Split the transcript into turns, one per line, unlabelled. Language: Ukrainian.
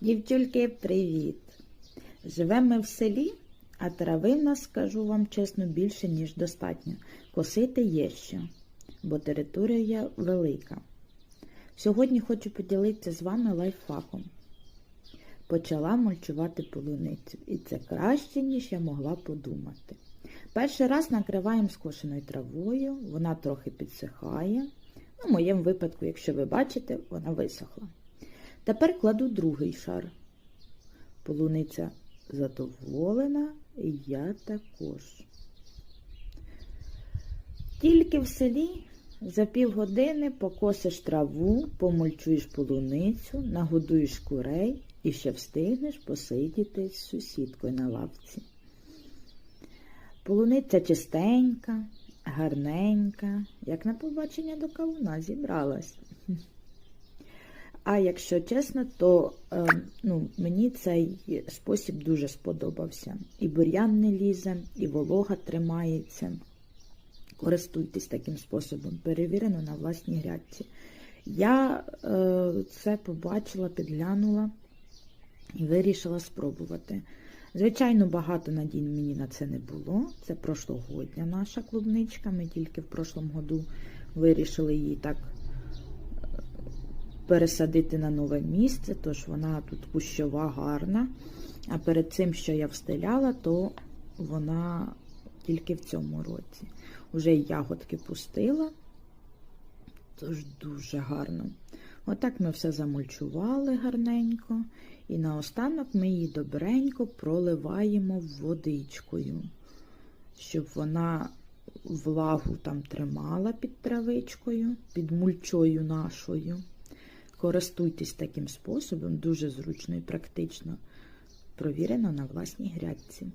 Дівчульки, привіт! Живемо ми в селі, а трави в нас, скажу вам чесно, більше, ніж достатньо. Косити є що, бо територія велика. Сьогодні хочу поділитися з вами лайфхаком. Почала мульчувати полуницю, і це краще, ніж я могла подумати. Перший раз накриваємо скошеною травою, вона трохи підсихає. Ну, в моєму випадку, якщо ви бачите, вона висохла. Тепер кладу другий шар. Полуниця задоволена, і я також. Тільки в селі за півгодини покосиш траву, помульчуєш полуницю, нагодуєш курей і ще встигнеш посидіти з сусідкою на лавці. Полуниця чистенька, гарненька, як на побачення до кавуна зібралась. А якщо чесно, то е, ну, мені цей спосіб дуже сподобався. І бур'ян не лізе, і волога тримається. Користуйтесь таким способом, перевірено на власній грядці. Я е, це побачила, підглянула і вирішила спробувати. Звичайно, багато надій мені на це не було. Це прошлогодня наша клубничка. Ми тільки в прошлому году вирішили її так пересадити на нове місце, тож вона тут кущова, гарна. А перед цим, що я встиляла, то вона тільки в цьому році. Уже ягодки пустила, тож дуже гарно. Отак ми все замульчували гарненько. І наостанок ми її добренько проливаємо водичкою, щоб вона влагу там тримала під травичкою, під мульчою нашою. Користуйтесь таким способом, дуже зручно і практично, провірено на власній грядці.